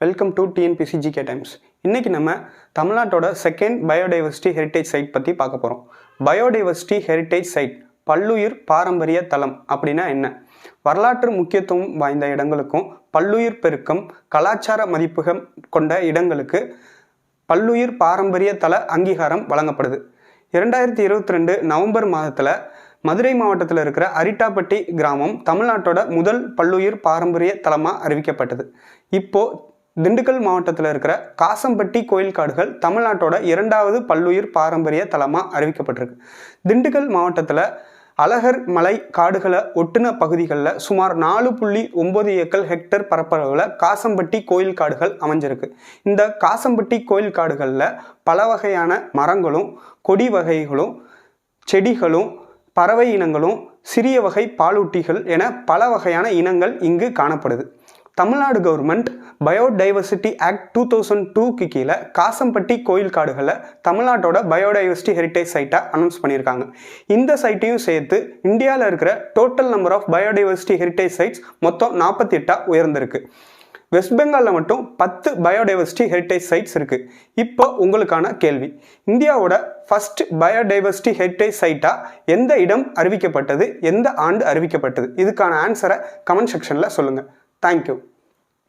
Welcome to TNPSC GK times இன்றைக்கி நம்ம தமிழ்நாட்டோட செகண்ட் பயோடைவர்சிட்டி ஹெரிட்டேஜ் சைட் பற்றி பார்க்க போகிறோம் பயோடைவர்சிட்டி ஹெரிட்டேஜ் சைட் பல்லுயிர் பாரம்பரிய தலம் அப்படின்னா என்ன? வரலாற்று முக்கியத்துவம் வாய்ந்த இடங்களுக்கும் பல்லுயிர் பெருக்கம் கலாச்சார மதிப்புகம் கொண்ட இடங்களுக்கு பல்லுயிர் பாரம்பரிய தள அங்கீகாரம் வழங்கப்படுது. இரண்டாயிரத்தி இருபத்தி ரெண்டு நவம்பர் மாதத்தில் மதுரை மாவட்டத்தில் இருக்கிற அரிட்டாப்பட்டி கிராமம் தமிழ்நாட்டோட முதல் பல்லுயிர் பாரம்பரிய தலமாக அறிவிக்கப்பட்டது. இப்போது திண்டுக்கல் மாவட்டத்தில் இருக்கிற காசம்பட்டி கோயில் காடுகள் தமிழ்நாட்டோட இரண்டாவது பல்லுயிர் பாரம்பரிய தலமாக அறிவிக்கப்பட்டிருக்கு. திண்டுக்கல் மாவட்டத்தில் அழகர் மலை காடுகளை ஒட்டுன பகுதிகளில் சுமார் நாலு புள்ளி ஒம்பது ஏக்கர் ஹெக்டர் பரப்பளவில் காசம்பட்டி கோயில் காடுகள் அமைஞ்சிருக்கு. இந்த காசம்பட்டி கோயில் காடுகளில் பல வகையான மரங்களும் கொடி வகைகளும் செடிகளும் பறவை இனங்களும் சிறிய வகை பாலூட்டிகள் என பல வகையான இனங்கள் இங்கு காணப்படுது. Tamil Nadu government biodiversity act two thousand டூக்கு கீழே காசம்பட்டி கோயில் காடுகளை தமிழ்நாட்டோட பயோடைவர்சிட்டி ஹெரிட்டேஜ் சைட்டாக அனௌன்ஸ் பண்ணியிருக்காங்க. இந்த சைட்டையும் சேர்த்து இந்தியாவில் இருக்கிற total number of biodiversity heritage sites மொத்தம் நாற்பத்தி எட்டாக உயர்ந்திருக்கு. வெஸ்ட் பெங்காலில் மட்டும் பத்து பயோடைவர்சிட்டி ஹெரிட்டேஜ் சைட்ஸ் இருக்குது இப்போ உங்களுக்கான கேள்வி. இந்தியாவோட ஃபர்ஸ்ட் பயோடைவர்சிட்டி ஹெரிட்டேஜ் சைட்டாக எந்த இடம் அறிவிக்கப்பட்டது? எந்த ஆண்டு அறிவிக்கப்பட்டது? இதுக்கான ஆன்சரை கமெண்ட் செக்ஷனில் சொல்லுங்கள் Thank you.